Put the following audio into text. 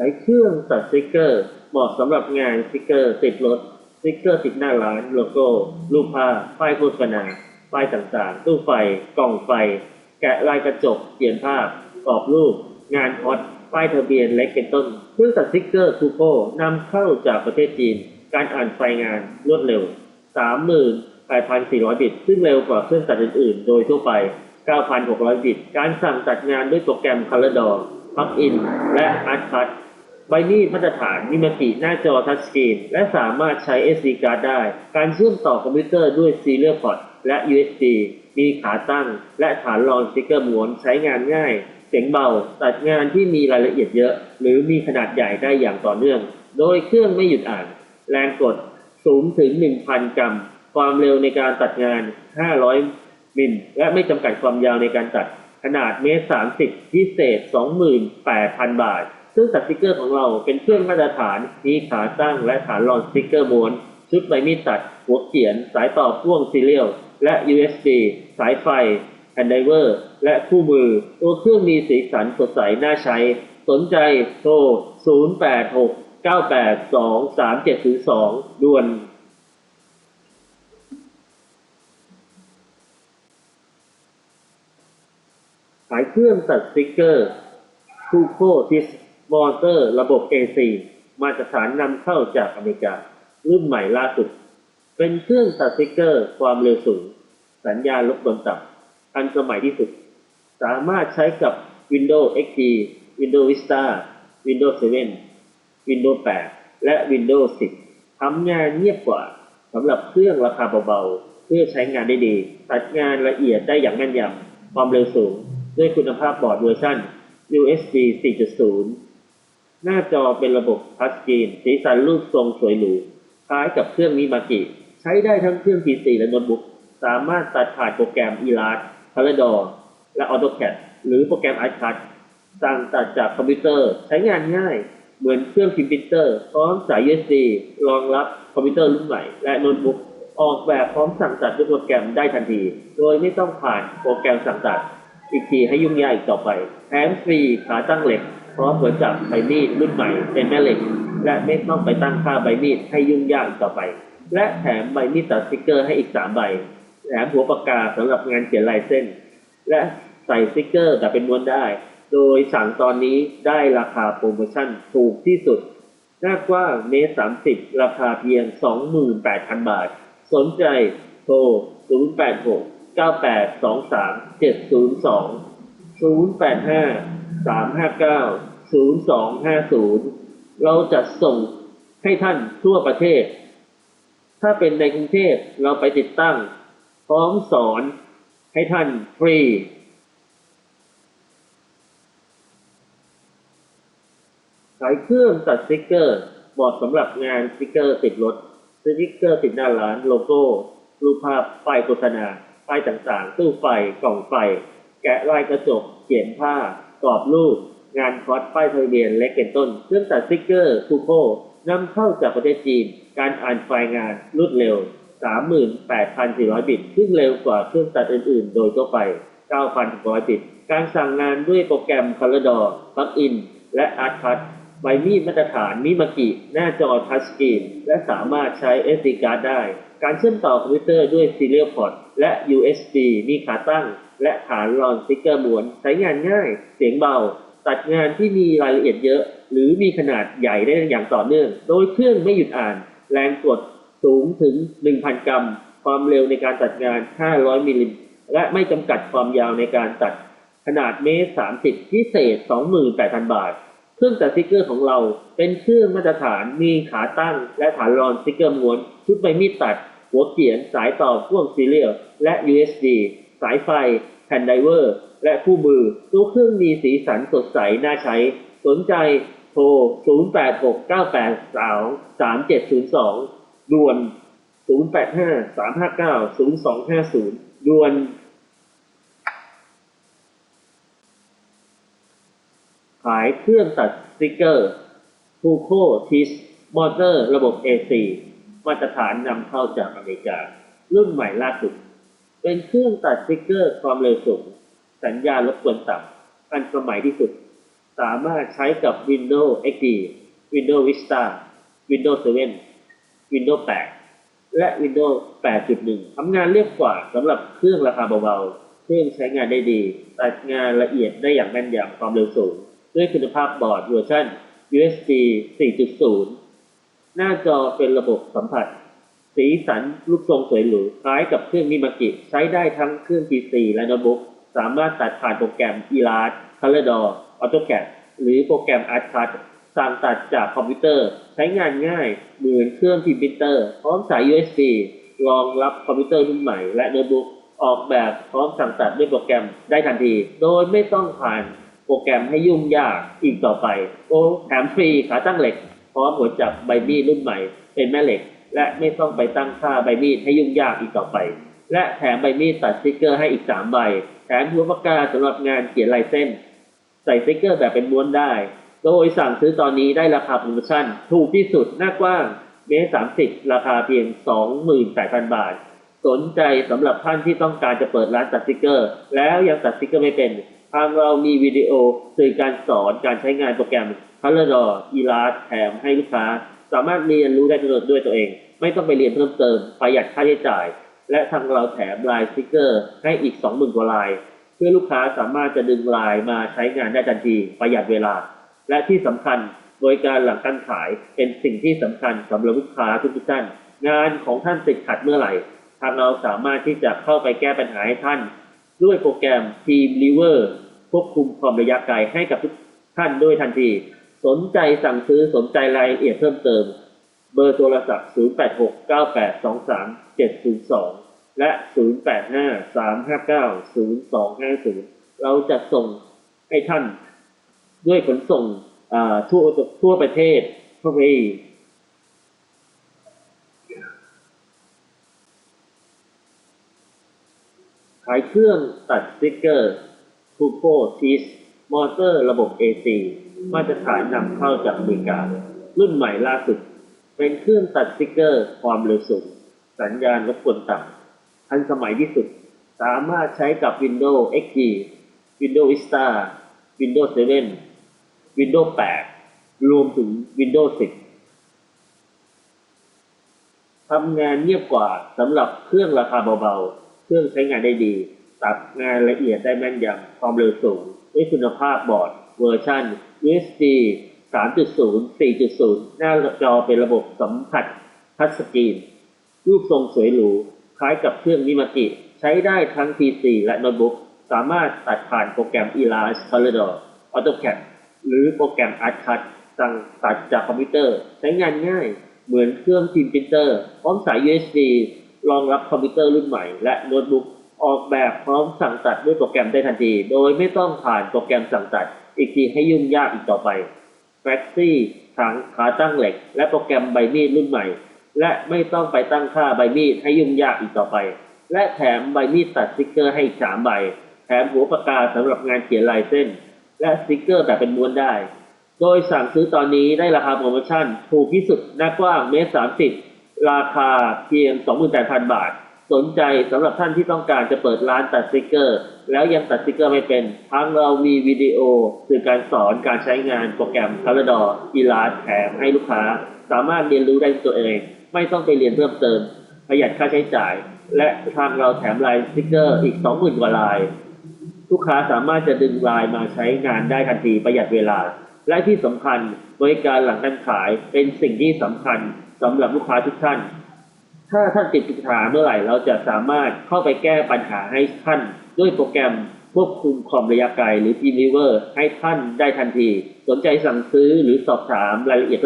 ช้เครื่องตัดสติกเกอร์เหมาะสำหรับงานสติกเกอร์ติดรถสติกเกอร์ติดหน้าร้านโลโก้ รูปภาพป้ายโฆษณาป้ายต่างๆ ตู้ไฟ กล่องไฟ แกะลายกระจก เขียนภาพกรอบรูป งานฮอตป้ายทะเบียนเล็กเป็นต้นเครื่องตัดสติกเกอร์ทูโปนำเข้าจากประเทศจีน การอ่านไฟงานรวดเร็ว 38,400 บิต ซึ่งเร็วกว่าเครื่องตัดอื่นๆ โดยทั่วไป 9,600 บิต การสั่งตัดงานด้วยโปรแกรม ColorDor Plugin และ ArtCut บมีดมาตรฐานมีมาติหน้าจอทัชสกรีน และสามารถใช้ SD card ได้ การเชื่อมต่อคอมพิวเตอร์ด้วย Serial Port และ USB มีขาตั้ง และฐานรองสติกเกอร์ม้วนใช้งานง่าย เสียงเบา ตัดงานที่มีรายละเอียดเยอะ หรือมีขนาดใหญ่ได้อย่างต่อเนื่อง โดยเครื่องไม่หยุดอ่าน แรงกดสูงถึง 1,000 กรัม ความเร็วในการตัดงาน 500 มิล และไม่จำกัดความยาวในการตัด ขนาดเมตร 30 พิเศษ 28,000 บาท ซึ่งตัดสติกเกอร์ของเราเป็นเครื่องมาตรฐานมีขาตั้งและฐานรองสติกเกอร์ม้วน ชุดใบมีดตัด หัวเขียน สายต่อพ่วงซีเรียลและ USB สายไฟแอนไดเวอร์ และคู่มือ ตัวเครื่องมีสีสันสดใสน่าใช้ สนใจโทร 086 982 3702 ด่วนขายเครื่องตัดสติกเกอร์ทูโคทิส มอเตอร์ระบบ AC มาตรฐานนำเข้าจากอเมริกา รุ่นใหม่ล่าสุด เป็นเครื่องตัดสติกเกอร์ความเร็วสูง สัญญาณลบกวนต่ำทันสมัยที่สุด สามารถใช้กับ Windows XP Windows Vista Windows 7 Windows 8 และ Windows 10 ทำงานเงียบกว่าสำหรับเครื่องราคาเบาๆ เพื่อใช้งานได้ดี ตัดงานละเอียดได้อย่างแม่นยำความเร็วสูง ด้วยคุณภาพบอร์ดเวอร์ชัน USB 4.0 หน้าจอเป็นระบบทัชสกรีน สีสันรูปทรงสวยหรู คล้ายกับเครื่องมิมากิใช้ได้ทั้งเครื่อง PC และโน้ตบุ๊ก สามารถตัดผ่านโปรแกรม Elast ColorDor และ AutoCAD หรือโปรแกรม ArtCut สั่งตัดจากคอมพิวเตอร์ ใช้งานง่าย เหมือนเครื่องพิมพ์ปรินเตอร์ พร้อมสาย USB รองรับคอมพิวเตอร์รุ่นใหม่ และโน้ตบุ๊ก ออกแบบพร้อมสั่งตัดด้วยโปรแกรมได้ทันที โดยไม่ต้องผ่านโปรแกรมสั่งตัด อีกทีให้ยุ่งยากอีกต่อไปแถมฟรีขาตั้งเหล็ก ร้อมหัวจับใบมีดรุ่นใหม่เป็นแม่เหล็ก และไม่ต้องไปตั้งค่าใบมีดให้ยุ่งยากต่อไป และแถมใบมีดตัดสติกเกอร์ให้อีกสามใบ แถมหัวปากกาสำหรับงานเขียนลายเส้น และใส่สติกเกอร์แบบเป็นม้วนได้ โดยสั่งตอนนี้ได้ราคาโปรโมชั่นถูกที่สุดหน้ากว้างเมตรสามสิบราคาเพียง 28,000 บาท สนใจโทร 086 9823 702 085 359 0250 เราจะส่งให้ท่านทั่วประเทศ ถ้าเป็นในกรุงเทพเราไปติดตั้ง พร้อมสอนให้ท่านฟรีขายเครื่องตัดสติกเกอร์เหมาะสำหรับงานสติกเกอร์ติดรถสติกเกอร์ติดหน้าร้านโลโก้ รูปภาพป้ายโฆษณาป้ายต่างๆ ตู้ไฟ กล่องไฟ แกะลายกระจก เขียนผ้ากรอบรูป งานคอสป้ายทะเบียนเล็กเป็นต้นเครื่องตัดสติกเกอร์ทูโคนำเข้าจากประเทศจีน การอ่านไฟล์งานรวดเร็ว 38,400 บิตซึ่งเร็วกว่าเครื่องตัดอื่นๆ โดยทั่วไป 9,600 บิต การสั่งงานด้วยโปรแกรม ColorDor Plugin และ ArtCut ใบมีดมาตรฐานมิมากิหน้าจอทัชสกรีน และสามารถใช้ SD card ได้ การเชื่อมต่อคอมพิวเตอร์ด้วย Serial Port และ USB มีขาตั้ง และฐานรองสติกเกอร์ม้วน ใช้งานง่าย เสียงเบา ตัดงานที่มีรายละเอียดเยอะ หรือมีขนาดใหญ่ได้อย่างต่อเนื่อง โดยเครื่องไม่หยุดอ่าน แรงกดสูงถึง 1,000 กรัม ความเร็วในการตัดงาน 500 มิลลิเมตรและไม่จำกัดความยาวในการตัดขนาดเมตร 30 พิเศษ 28,000 บาท เครื่องตัดสติกเกอร์ของเราเป็นเครื่องมาตรฐานมีขาตั้ง และฐานรองสติกเกอร์ม้วน ชุดใบมีดตัด หัวเขียน สายต่อพ่วงซีเรียลและ USB สายไฟ แผ่นไดเวอร์ และคู่มือตัวเครื่องมีสีสันสดใสน่าใช้ สนใจโทร 0869823702 ด่วน 0853590250 ด่วนขายเครื่องตัดสติกเกอร์ทูโคทิสมอเตอร์ระบบ AC มาตรฐานนำเข้าจากอเมริกา รุ่นใหม่ล่าสุด เป็นเครื่องตัดสติกเกอร์ความเร็วสูง สัญญาณรบกวนต่ำทันสมัยที่สุดสสามารถใช้กับ Windows XP Windows Vista Windows 7 Windows 8 และ Windows 8.1 ทำงานเรียบกว่าสำหรับเครื่องราคาเบาๆ เครื่องใช้งานได้ดี ตัดงานละเอียดได้อย่างแม่นยำความเร็วสูง ด้วยคุณภาพบอร์ดเวอร์ชัน USB 4.0 หน้าจอเป็นระบบสัมผัส สีสันรูปทรงสวยหรูคล้ายกับเครื่องมิมากิ ใช้ได้ทั้งเครื่อง PC และโน้ตบุ๊กสามารถตัดผ่านโปรแกรม Elast ColorDAW AutoCAD หรือโปรแกรม ArtCAD สั่งตัดจากคอมพิวเตอร์ ใช้งานง่าย เหมือนเครื่องพิมพ์ปรินเตอร์ พร้อมสาย USB รองรับคอมพิวเตอร์รุ่นใหม่และโน้ตบุ๊กออกแบบพร้อมสั่งตัดด้วยโปรแกรมได้ทันที โดยไม่ต้องผ่านโปรแกรมให้ยุ่งยากอีกต่อไป โอ้แถมฟรีขาตั้งเหล็ก พร้อมหัวจับใบมีดรุ่นใหม่ เป็นแม่เหล็ก และไม่ต้องไปตั้งค่าใบมีดให้ยุ่งยากอีกต่อไป และแถมใบมีดตัดสติกเกอร์ให้อีก 3 ใบ แถมหัวปากกาสำหรับงานเขียนลายเส้น ใส่สติกเกอร์แบบเป็นม้วนได้ โดยสั่งซื้อตอนนี้ได้ราคาโปรโมชั่น ถูกที่สุดหน้ากว้างเมตรสามสิบราคาเพียง 28,000 บาท สนใจสำหรับท่านที่ต้องการจะเปิดร้านตัดสติกเกอร์ แล้วยังตัดสติกเกอร์ไม่เป็น ทางเรามีวิดีโอสื่อการสอนการใช้งานโปรแกรม ColorDAW Elast แถมให้ลูกค้า สามารถเรียนรู้ได้ด้วยตัวเอง ไม่ต้องไปเรียนเพิ่มเติมประหยัดค่าใช้จ่าย และทางเราแถมลายสติกเกอร์ ให้อีก 20,000กว่าลาย เพื่อลูกค้าสามารถจะดึงลายมาใช้งานได้ทันทีประหยัดเวลา และที่สำคัญบริการหลังการขายเป็นสิ่งที่สำคัญสำหรับลูกค้าทุกท่าน งานของท่านติดขัดเมื่อไหร่ ทางเราสามารถที่จะเข้าไปแก้ปัญหาให้ท่าน ด้วยโปรแกรม Team Lever ควบคุมความระยะไกลให้กับทุกท่านด้วยทันที สนใจสั่งซื้อสนใจรายละเอียดเพิ่มเติม เบอร์โทรศัพท์ 0869823702 และ 0853590250 เราจะส่งให้ท่านด้วยขนส่งทั่วทั่วประเทศทั่วไปขายเครื่องตัดสติกเกอร์ทูโ o ทีสมอเตอร์ระบบ AC มาตรฐานนำเข้าจากอเมริกา รุ่นใหม่ล่าสุด เป็นเครื่องตัดสติกเกอร์ความเร็วสูง สัญญาณรบกวนต่ำทันสมัยที่สุด สามารถใช้กับ Windows XP Windows Vista Windows 7 Windows 8 รวมถึง Windows 10 ทำงานเงียบกว่าสำหรับเครื่องราคาเบาๆ เครื่องใช้งานได้ดี ตัดงานละเอียดได้แม่นยำความเร็วสูงด้วยคุณภาพบอร์ดเวอร์ชัน USB 3.0 4.0 หน้าจอเป็นระบบสัมผัสทัชสกรีน รูปทรงสวยหรู คล้ายกับเครื่องมิมากิใช้ได้ทั้ง PC และโน้ตบุ๊ก สามารถตัดผ่านโปรแกรม Elast ColorDAW AutoCAD หรือโปรแกรม ArtCAD สั่งตัดจากคอมพิวเตอร์ ใช้งานง่าย เหมือนเครื่องพิมพ์ปรินเตอร์ พร้อมสาย USB รองรับคอมพิวเตอร์รุ่นใหม่และโน้ตบุ๊ก ออกแบบพร้อมสั่งตัดด้วยโปรแกรมได้ทันที โดยไม่ต้องผ่านโปรแกรมสั่งตัด อีกทีให้ยุ่งยากอีกต่อไปแฟกซี่ถังขาตั้งเหล็ก และโปรแกรมใบมีดรุ่นใหม่ และไม่ต้องไปตั้งค่าใบมีดให้ยุ่งยากอีกต่อไป และแถมใบมีดตัดสติกเกอร์ให้อีกสามใบ แถมหัวปากกาสำหรับงานเขียนลายเส้น และสติกเกอร์แบบเป็นม้วนได้ โดยสั่งซื้อตอนนี้ได้ราคาโปรโมชั่นถูกที่สุดหน้ากว้างเมตรสามสิบราคาเพียง 28,000 บาท สนใจสำหรับท่านที่ต้องการจะเปิดร้านตัดสติกเกอร์ แล้วยังตัดสติกเกอร์ไม่เป็นทางเรามีวิดีโอคือการสอนการใช้งานโปรแกรม ColorDAW Elast แถมให้ลูกค้า สามารถเรียนรู้ได้ตัวเอง ไม่ต้องไปเรียนเพิ่มเติม ประหยัดค่าใช้จ่าย และทางเราแถมลายสติกเกอร์อีก 20,000กว่าลาย ลูกค้าสามารถจะดึงลายมาใช้งานได้ทันทีประหยัดเวลา และที่สำคัญบริการหลังการขายเป็นสิ่งที่สำคัญสำหรับลูกค้าทุกท่าน ถ้าท่านติดปัญหาเมื่อไหร่เราจะสามารถเข้าไปแก้ปัญหาให้ท่านด้วยโปรแกรมควบคุมความระยะไกลหรือ Team Lever ให้ท่านได้ทันที สนใจสั่งซื้อหรือสอบถามรายละเอียด